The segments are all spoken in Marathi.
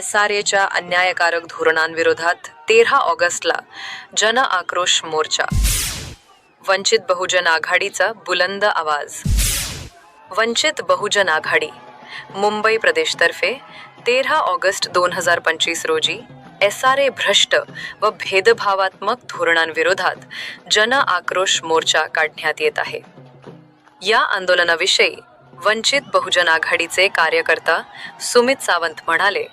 एस आर एच्या अन्यायकारक धोरणांविरोधात तेरा ऑगस्टला जन आक्रोश मोर्चा. वंचित बहुजन आघाडीचा बुलंद आवाज. वंचित बहुजन आघाडी मुंबई प्रदेशतर्फे तेरा ऑगस्ट दोन हजार पंचवीस रोजी एस आर ए भ्रष्ट व भेदभावात्मक धोरणांविरोधात जन आक्रोश मोर्चा काढण्यात येत आहे. या आंदोलनाविषयी वंचित बहुजन आघाडीचे कार्यकर्ता सुमित सावंत म्हणाले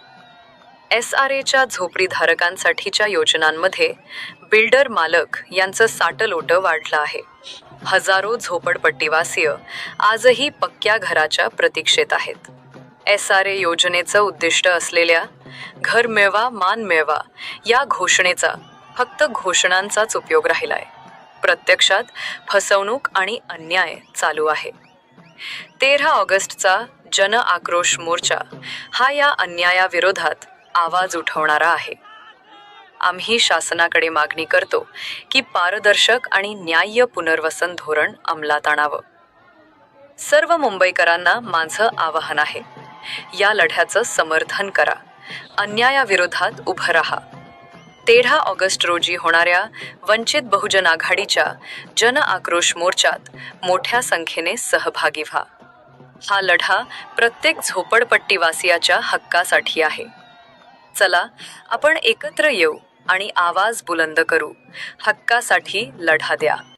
एस आर एच्या झोपडीधारकांसाठीच्या योजनांमध्ये बिल्डर मालक यांचं साटलोटं वाढलं आहे. हजारो झोपडपट्टीवासीय आजही पक्क्या घराच्या प्रतीक्षेत आहेत. एस आर ए योजनेचं उद्दिष्ट असलेल्या घर मिळवा मान मिळवा या घोषणेचा फक्त घोषणांचाच उपयोग राहिलाय. प्रत्यक्षात फसवणूक आणि अन्याय चालू आहे. तेरा ऑगस्टचा जन आक्रोश मोर्चा हा या अन्यायाविरोधात आवाज उठवणारा आहे. आम्ही शासनाकडे मागणी करतो की पारदर्शक आणि न्याय्य पुनर्वसन धोरण अंमलात आणावं. सर्व मुंबईकरांना माझं आवाहन आहे. या लढ्याचं समर्थन करा. अन्यायाविरोधात उभं राहा. तेरा ऑगस्ट रोजी होणाऱ्या वंचित बहुजन आघाडीच्या जन आक्रोश मोर्चात मोठ्या संख्येने सहभागी व्हा. हा लढा प्रत्येक झोपडपट्टीवासियाच्या हक्कासाठी आहे. चला आपण एकत्र येऊ आणि आवाज बुलंद करू. हक्कासाठी लढा द्या.